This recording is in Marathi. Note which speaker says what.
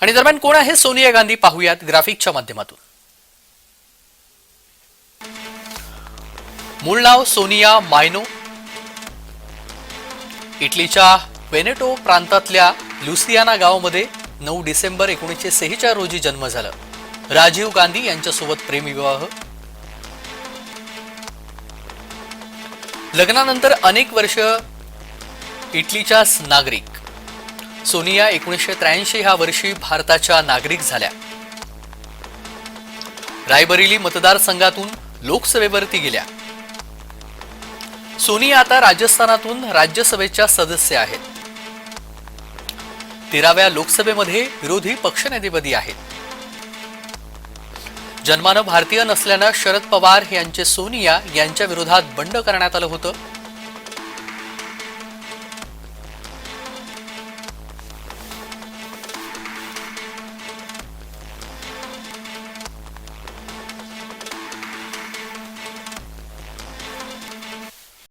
Speaker 1: आणि दरम्यान कोण आहे? सोनिया गांधी. पाहूयात ग्राफिकच्या माध्यमातून. मूळ नाव सोनिया मायनो. इटलीच्या वेनेटो प्रांतातल्या लुसियाना गावामध्ये नऊ डिसेंबर एकोणीसशे सेहेचाळ रोजी जन्म झाला. राजीव गांधी यांच्यासोबत प्रेमविवाह. लग्नानंतर अनेक वर्ष इटलीच्याच नागरिक. सोनिया एकोणीसशे त्र्याऐंशी ह्या वर्षी भारताच्या नागरिक झाल्या. रायबरेली मतदारसंघातून लोकसभेवरती गेल्या. सोनिया आता राजस्थानातून राज्यसभेच्या सदस्य आहेत. तेराव्या लोकसभेमध्ये विरोधी पक्षनेतेपदी आहेत. जन्मानं भारतीय नसल्यानं शरद पवार यांचे सोनिया यांच्या विरोधात बंड करण्यात आलं होतं.